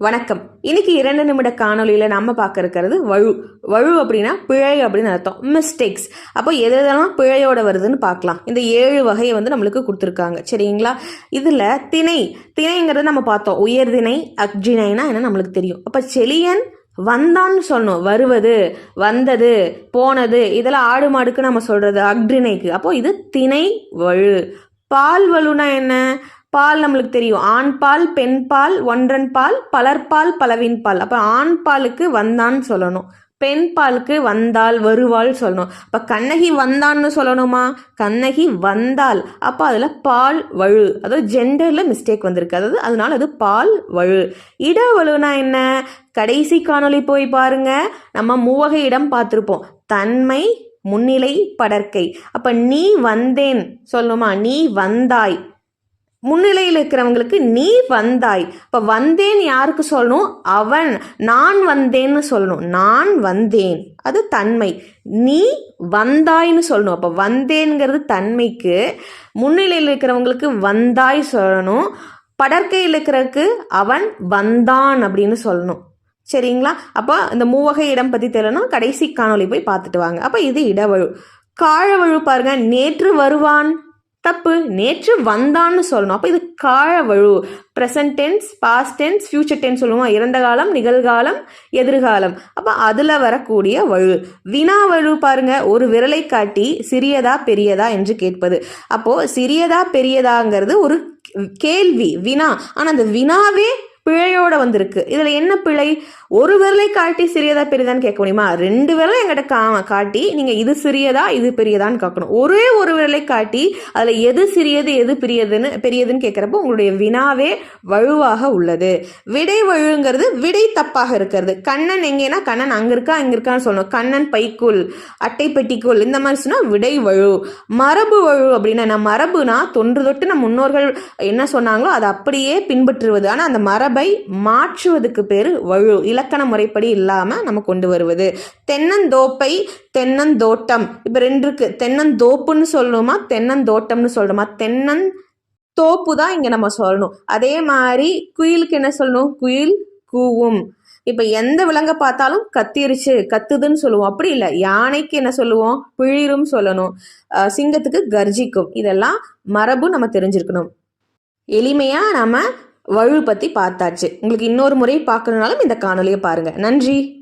வணக்கம். இன்னைக்கு இரண்டு நிமிட காணொலியில் நம்ம பார்க்க இருக்கிறது வழு. வழு அப்படின்னா பிழை அப்படின்னு அர்த்தம். மிஸ்டேக்ஸ் அப்போ எது எதெல்லாம் பிழையோட வருதுன்னு பார்க்கலாம். இந்த ஏழு வகையை வந்து நம்மளுக்கு கொடுத்துருக்காங்க. சரிங்களா? இதில் திணை. திணைங்கிறத நம்ம பார்த்தோம். உயர்திணை அக்ஜினைனா என்ன நம்மளுக்கு தெரியும். அப்போ செலியன் வந்தான்னு சொல்லணும் வருவது வந்தது போனது. இதெல்லாம் ஆடு மாடுக்கு நம்ம சொல்கிறது அக்ரிணைக்கு அப்போ இது திணை வழு. பால் வலுனா என்ன? பால் நம்மளுக்கு தெரியும். ஆண் பால் பெண் பால் ஒன்றன் பால் பலர்பால் பலவின் பால். அப்போ ஆண் பாலுக்கு வந்தான்னு சொல்லணும். பெண் பாலுக்கு வந்தால் வருவாள் சொல்லணும். அப்போ கண்ணகி வந்தான்னு சொல்லணுமா? கண்ணகி வந்தால். அப்போ அதில் பால் வழு. அதாவது ஜெண்டரில் மிஸ்டேக் வந்திருக்கு. அதாவது அதனால அது பால் வழு. இடவழுனா என்ன? கடைசி காணொளி போய் பாருங்க. நம்ம மூவகை இடம் பார்த்துருப்போம். தன்மை முன்னிலை படற்கை. அப்போ நீ வந்தேன். சொல்லணுமா? நீ வந்தாய். முன்னிலையில் இருக்கிறவங்களுக்கு நீ வந்தாய். இப்போ வந்தேன் யாருக்கு சொல்லணும்? அவன் நான் வந்தேன்னு சொல்லணும். நான் வந்தேன். அது தன்மை. நீ வந்தாய்ன்னு சொல்லணும். அப்போ வந்தேங்கிறது தன்மைக்கு முன்னிலையில் இருக்கிறவங்களுக்கு வந்தாய் சொல்லணும். படற்கையில் இருக்கிறதுக்கு அவன் வந்தான் அப்படின்னு சொல்லணும். சரிங்களா? அப்போ இந்த மூவகை இடம் பற்றி தெரியலனா கடைசி காணொளி போய் பார்த்துட்டு வாங்க. அப்போ இது இடவழு காழவழு பாருங்க. நேற்று வருவான். தப்பு நேற்று வந்தான்னு சொல்லணும். அப்போ இது காழவழு present tense past tense future tense சொல்லுவோம்? இறந்த காலம் நிகழ்காலம் எதிர்காலம். அப்போ அதில் வரக்கூடிய வழு. வினா வழு பாருங்க. ஒரு விரலை காட்டி சிறியதா பெரியதா என்று கேட்பது. அப்போது சிறியதா பெரியதாங்கிறது ஒரு கேள்வி வினா. ஆனால் அந்த வினாவே பிழையோட வந்திருக்கு. இதில் என்ன பிழை? ஒரு விரலை காட்டி சிறியதா பெரியதான்னு கேட்க முடியுமா? ரெண்டு விரலை எங்கிட்ட கா காட்டி நீங்கள் இது சிறியதா இது பெரியதான்னு கேட்கணும் ஒரே ஒரு விரலை காட்டி அதில் எது சிறியது எது பெரியதுன்னு பெரியதுன்னு கேட்குறப்போ உங்களுடைய வினாவே வலுவாக உள்ளது. விடை வழுங்கிறது விடை தப்பாக இருக்கிறது. கண்ணன் எங்கேனா கண்ணன் அங்கே இருக்கா இங்கே இருக்கான்னு சொல்லணும். கண்ணன் பைக்குள் அட்டை பெட்டிக்குள் இந்த மாதிரி சொன்னால் விடை வழு. மரபு வழு அப்படின்னா நான் மரபுனா தொன்று தொட்டு நம்ம முன்னோர்கள் என்ன சொன்னாங்களோ அதை அப்படியே பின்பற்றுவது. ஆனால் அந்த மரபு மாற்றுவதுக்கு பேர் வழு இலக்கண முறைப்படி இல்லாமல் நம்ம கொண்டு வருவது. தென்னந்தோப்பை தென்னந்தோட்டம். இப்போ ரெண்டு இருக்கு. தென்னந்தோப்புன்னு சொல்லணுமா தென்னந்தோட்டம்னு சொல்லணுமா தென்னன் தோப்பு தான் இங்கே நம்ம சொல்லணும். அதே மாதிரி குயிலுக்கு என்ன சொல்லணும்? குயில் கூவும். இப்போ எந்த விலங்கை பார்த்தாலும் கத்திருச்சு கத்துதுன்னு சொல்லுவோம். அப்படி இல்லை. யானைக்கு என்ன சொல்லுவோம்? பிழிரும் சொல்லணும். சிங்கத்துக்கு கர்ஜிக்கும். இதெல்லாம் மரபு நம்ம தெரிஞ்சிருக்கணும். எளிமையாக நம்ம வழு பற்றி பார்த்தாச்சு. உங்களுக்கு இன்னொரு முறை பார்க்கணுனாலும் இந்த காணொலியை பாருங்கள் நன்றி.